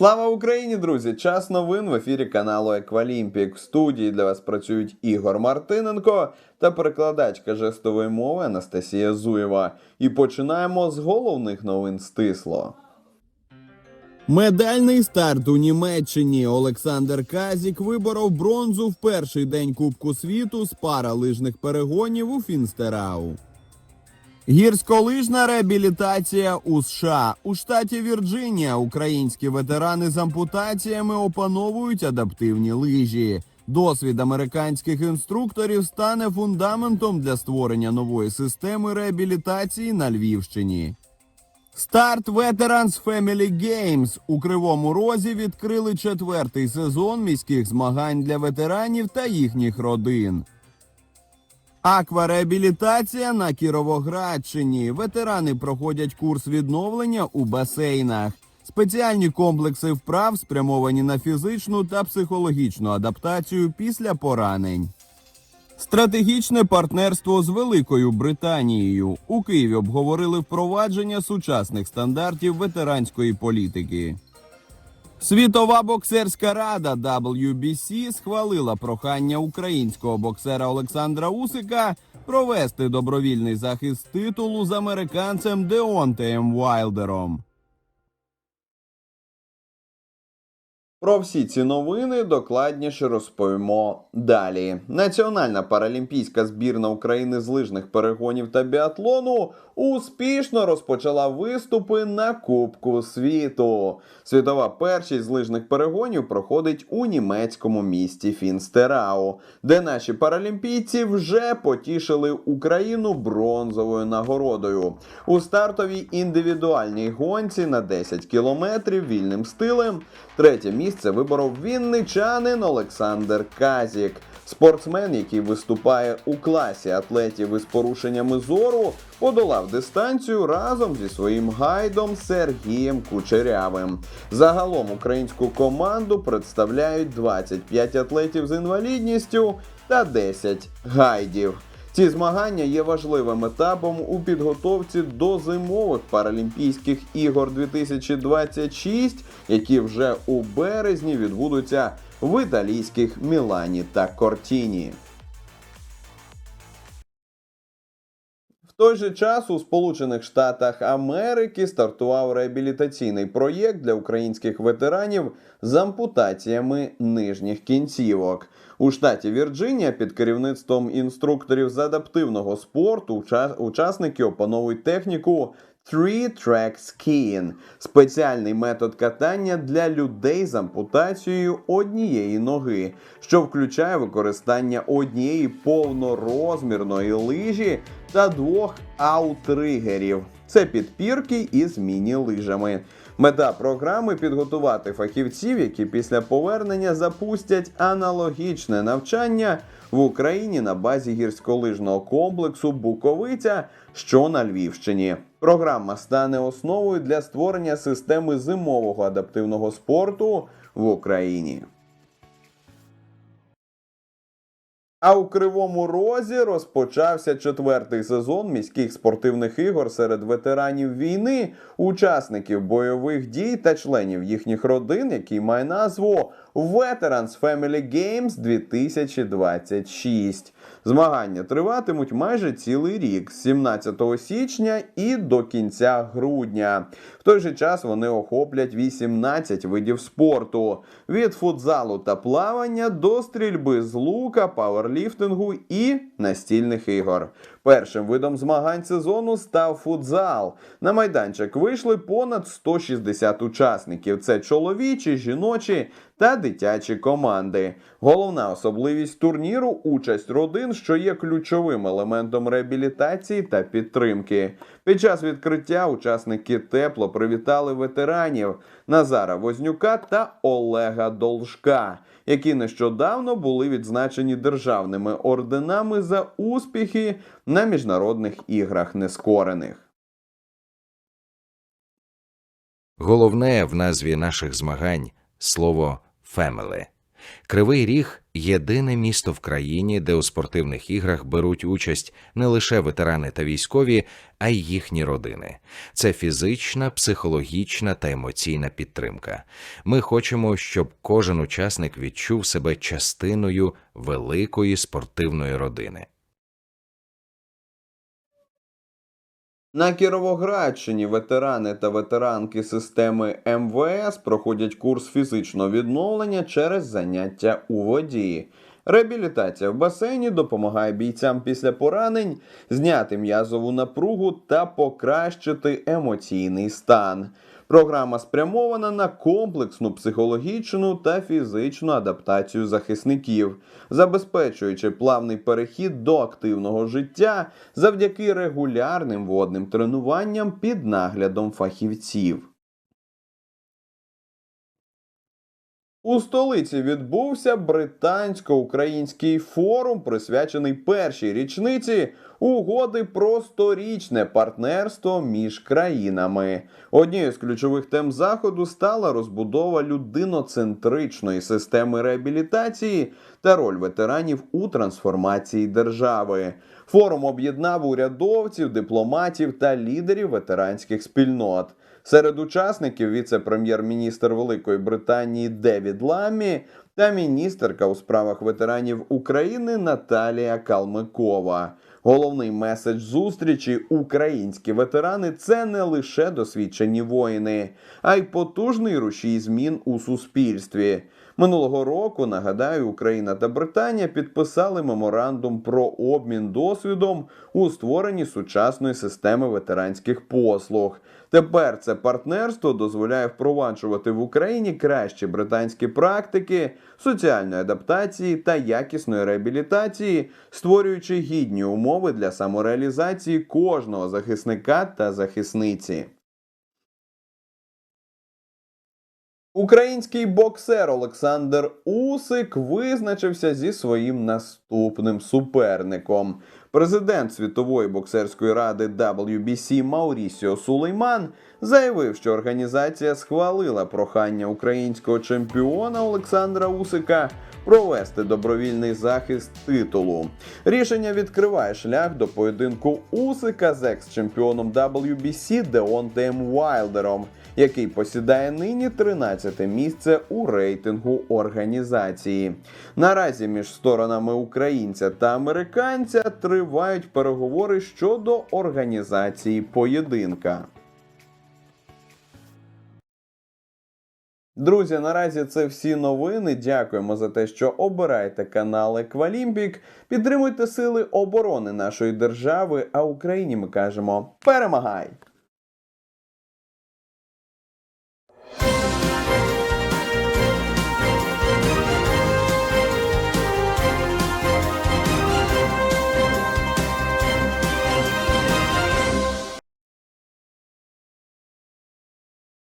Слава Україні, друзі! Час новин в ефірі каналу Еквалімпік. В студії для вас працюють Ігор Мартиненко та перекладачка жестової мови Анастасія Зуєва. І починаємо з головних новин стисло. Медальний старт у Німеччині. Олександр Казік виборов бронзу в перший день Кубку світу з паралижних перегонів у Фінстерау. Гірськолижна реабілітація у США у штаті Вірджинія. Українські ветерани з ампутаціями опановують адаптивні лижі. Досвід американських інструкторів стане фундаментом для створення нової системи реабілітації на Львівщині. Старт Veterans Family Games у Кривому Розі відкрили четвертий сезон міських змагань для ветеранів та їхніх родин. Аквареабілітація на Кіровоградщині. Ветерани проходять курс відновлення у басейнах. Спеціальні комплекси вправ спрямовані на фізичну та психологічну адаптацію після поранень. Стратегічне партнерство з Великою Британією у Києві обговорили впровадження сучасних стандартів ветеранської політики. Світова боксерська рада WBC схвалила прохання українського боксера Олександра Усика провести добровільний захист титулу з американцем Деонтеєм Вайлдером. Про всі ці новини докладніше розповімо далі. Національна паралімпійська збірна України з лижних перегонів та біатлону успішно розпочала виступи на Кубку світу. Світова першість з лижних перегонів проходить у німецькому місті Фінстерау, де наші паралімпійці вже потішили Україну бронзовою нагородою. У стартовій індивідуальній гонці на 10 кілометрів вільним стилем третє місце виборов вінничанин Олександр Казік. Спортсмен, який виступає у класі атлетів із порушеннями зору, подолав дистанцію разом зі своїм гайдом Сергієм Кучерявим. Загалом українську команду представляють 25 атлетів з інвалідністю та 10 гайдів. Ці змагання є важливим етапом у підготовці до зимових Паралімпійських ігор 2026, які вже у березні відбудуться в італійських Мілані та Кортіні. В той же час у Сполучених Штатах Америки стартував реабілітаційний проєкт для українських ветеранів з ампутаціями нижніх кінцівок. У штаті Вірджинія під керівництвом інструкторів з адаптивного спорту учасники опановують техніку Three-Track Skiing – спеціальний метод катання для людей з ампутацією однієї ноги, що включає використання однієї повнорозмірної лижі та двох аутригерів. Це підпірки із міні-лижами. Мета програми підготувати фахівців, які після повернення запустять аналогічне навчання в Україні на базі гірськолижного комплексу Буковиця, що на Львівщині. Програма стане основою для створення системи зимового адаптивного спорту в Україні. А у Кривому Розі розпочався четвертий сезон міських спортивних ігор серед ветеранів війни, учасників бойових дій та членів їхніх родин, який має назву Veterans Family Games 2026. Змагання триватимуть майже цілий рік з 17 січня і до кінця грудня. В той же час вони охоплять 18 видів спорту: від футзалу та плавання до стрільби з лука, пауерліфтингу і настільних ігор. Першим видом змагань сезону став футзал. На майданчик вийшли понад 160 учасників. Це чоловічі, жіночі та дитячі команди. Головна особливість турніру участь родин, що є ключовим елементом реабілітації та підтримки. Під час відкриття учасники тепло привітали ветеранів Назара Вознюка та Олега Должка, які нещодавно були відзначені державними орденами за успіхи на міжнародних іграх нескорених. Головне в назві наших змагань слово «фемелі». Кривий Ріг єдине місто в країні, де у спортивних іграх беруть участь не лише ветерани та військові, а й їхні родини. Це фізична, психологічна та емоційна підтримка. Ми хочемо, щоб кожен учасник відчув себе частиною великої спортивної родини. На Кіровоградщині ветерани та ветеранки системи МВС проходять курс фізичного відновлення через заняття у воді. Реабілітація в басейні допомагає бійцям після поранень зняти м'язову напругу та покращити емоційний стан. Програма спрямована на комплексну психологічну та фізичну адаптацію захисників, забезпечуючи плавний перехід до активного життя завдяки регулярним водним тренуванням під наглядом фахівців. У столиці відбувся британсько-український форум, присвячений першій річниці угоди про сторічне партнерство між країнами. Однією з ключових тем заходу стала розбудова людиноцентричної системи реабілітації та роль ветеранів у трансформації держави. Форум об'єднав урядовців, дипломатів та лідерів ветеранських спільнот. Серед учасників віце-прем'єр-міністр Великої Британії Девід Ламі та міністерка у справах ветеранів України Наталія Калмикова. Головний меседж зустрічі українські ветерани це не лише досвідчені воїни, а й потужний рушій змін у суспільстві. Минулого року, нагадаю, Україна та Британія підписали меморандум про обмін досвідом у створенні сучасної системи ветеранських послуг. Тепер це партнерство дозволяє впроваджувати в Україні кращі британські практики соціальної адаптації та якісної реабілітації, створюючи гідні умови для самореалізації кожного захисника та захисниці. Український боксер Олександр Усик визначився зі своїм наступним суперником. Президент світової боксерської ради WBC Маурісіо Сулейман заявив, що організація схвалила прохання українського чемпіона Олександра Усика провести добровільний захист титулу. Рішення відкриває шлях до поєдинку Усика з екс-чемпіоном WBC Деонтеєм Вайлдером, який посідає нині 13 місце у рейтингу організації. Наразі між сторонами українця та американця тривають переговори щодо організації поєдинка. Друзі, наразі це всі новини. Дякуємо за те, що обираєте канал Еквалімпік. Підтримуйте сили оборони нашої держави. А Україні ми кажемо перемагай!